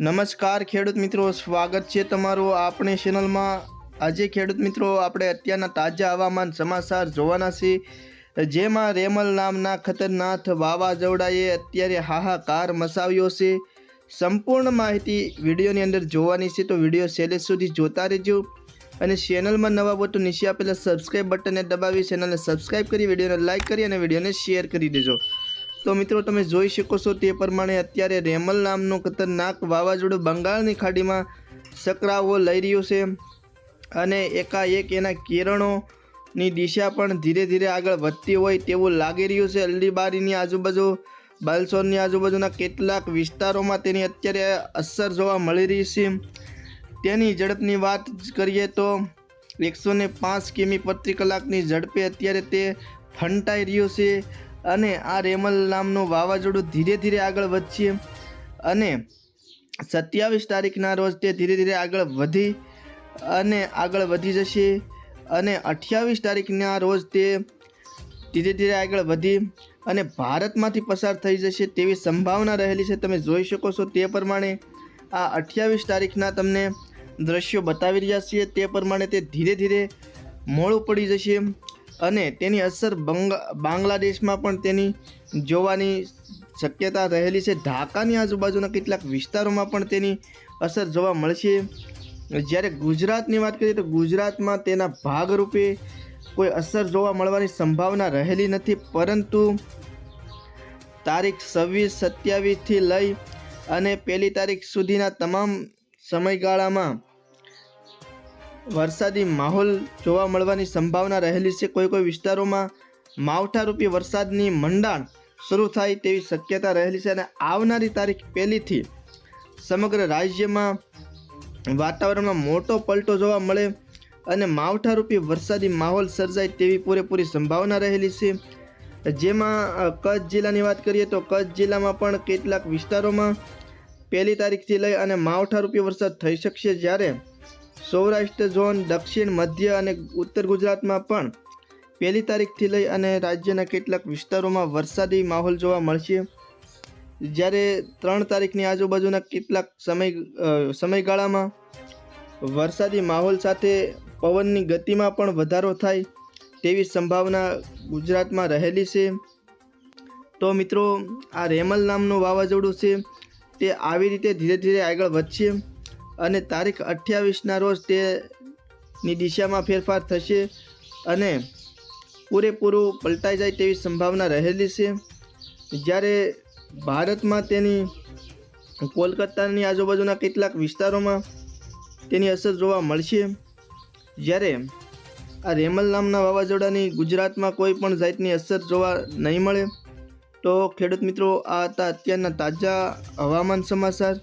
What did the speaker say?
નમસ્કાર ખેડૂત મિત્રો, સ્વાગત છે તમારું આપણી ચેનલમાં. આજે ખેડૂત મિત્રો, આપણે અત્યારના તાજા હવામાન સમાચાર જોવાના છીએ. જેમાં રેમલ નામના ખતરનાક વાવાઝોડાએ અત્યારે હાહાકાર મચાવ્યો છે. સંપૂર્ણ માહિતી વિડીયોની અંદર જોવાની છે, તો વીડિયો છેલ્લે સુધી જોતા રહેજો. અને ચેનલમાં નવા હો તો નીચે આપેલા સબસ્ક્રાઈબ બટનને દબાવી, ચેનલને સબસ્ક્રાઇબ કરી, વિડીયોને લાઇક કરી અને વિડીયોને શેર કરી દેજો. તો મિત્રો તમે જોઈ શકો છો તે પ્રમાણે અત્યારે રેમલ નામનું ખતરનાક વાવાઝોડું બંગાળની ખાડીમાં સકરાવો લઈ રહ્યું છે અને એકાએક એના કિરણોની દિશા પણ ધીરે ધીરે આગળ વધતી હોય તેવું લાગી રહ્યું છે. અલ્લીબારીની આજુબાજુ, બાલસોરની આજુબાજુના કેટલાક વિસ્તારોમાં તેની અત્યારે અસર જોવા મળી રહી છે. તેની ઝડપની વાત કરીએ તો એકસો પાંચ કિમી પ્રતિ કલાકની ઝડપે અત્યારે તે ફંટાઈ રહ્યું છે. અને આ રેમલ નામનું વાવાઝોડું ધીરે ધીરે આગળ વધશે અને સત્યાવીસ તારીખના રોજ તે ધીરે ધીરે આગળ વધી અને આગળ વધી જશે અને અઠ્યાવીસ તારીખના રોજ તે ધીરે ધીરે આગળ વધી અને ભારતમાંથી પસાર થઈ જશે તેવી સંભાવના રહેલી છે. તમે જોઈ શકો છો તે પ્રમાણે આ અઠ્યાવીસ તારીખના તમને દ્રશ્યો બતાવી રહ્યા છીએ. તે પ્રમાણે તે ધીરે ધીરે મોડું પડી જશે. અને તેની અસર બંગા, બાંગ્લાદેશમાં પણ તેની જોવાની શક્યતા રહેલી છે. ઢાકાની આજુબાજુના કેટલાક વિસ્તારોમાં પણ તેની અસર જોવા મળશે. જ્યારે ગુજરાતની વાત કરીએ તો ગુજરાતમાં તેના ભાગરૂપે કોઈ અસર જોવા મળવાની સંભાવના રહેલી નથી. પરંતુ તારીખ છવ્વીસ સત્યાવીસથી લઈ અને પહેલી તારીખ સુધીના તમામ સમયગાળામાં વરસાદી માહોલ જોવા મળવાની સંભાવના રહેલી છે. કોઈ કોઈ વિસ્તારોમાં માવઠારૂપી વરસાદની મંડાણ શરૂ થાય તેવી શક્યતા રહેલી છે અને આવનારી તારીખ પહેલીથી સમગ્ર રાજ્યમાં વાતાવરણમાં મોટો પલટો જોવા મળે અને માવઠારૂપી વરસાદી માહોલ સર્જાય તેવી પૂરેપૂરી સંભાવના રહેલી છે. જેમાં કચ્છ જિલ્લાની વાત કરીએ તો કચ્છ જિલ્લામાં પણ કેટલાક વિસ્તારોમાં પહેલી તારીખથી લઈ અને માવઠારૂપી વરસાદ થઈ શકશે જ્યારે સૌરાષ્ટ્ર ઝોન દક્ષિણ, મધ્ય અને ઉત્તર ગુજરાતમાં પણ પહેલી તારીખથી લઈ અને રાજ્યના કેટલાક વિસ્તારોમાં વરસાદી માહોલ જોવા મળશે. જ્યારે ત્રણ તારીખની આજુબાજુના કેટલાક સમય સમયગાળામાં વરસાદી માહોલ સાથે પવનની ગતિમાં પણ વધારો થાય તેવી સંભાવના ગુજરાતમાં રહેલી છે. તો મિત્રો, આ રેમલ નામનું વાવાઝોડું છે તે આવી રીતે ધીરે ધીરે આગળ વધશે. અને તારીખ અઠ્યાવીસના રોજ તેની દિશામાં ફેરફાર થશે અને પૂરેપૂરું પલટાઈ જાય તેવી સંભાવના રહેલી છે. જ્યારે ભારતમાં તેની કોલકાતાની આજુબાજુના કેટલાક વિસ્તારોમાં તેની અસર જોવા મળશે. જ્યારે આ રેમલ નામના વાવાઝોડાની ગુજરાતમાં કોઈ પણ જાતની અસર જોવા નહીં મળે, તો ખેડૂત મિત્રો, આ હતા અત્યારના તાજા હવામાન સમાચાર.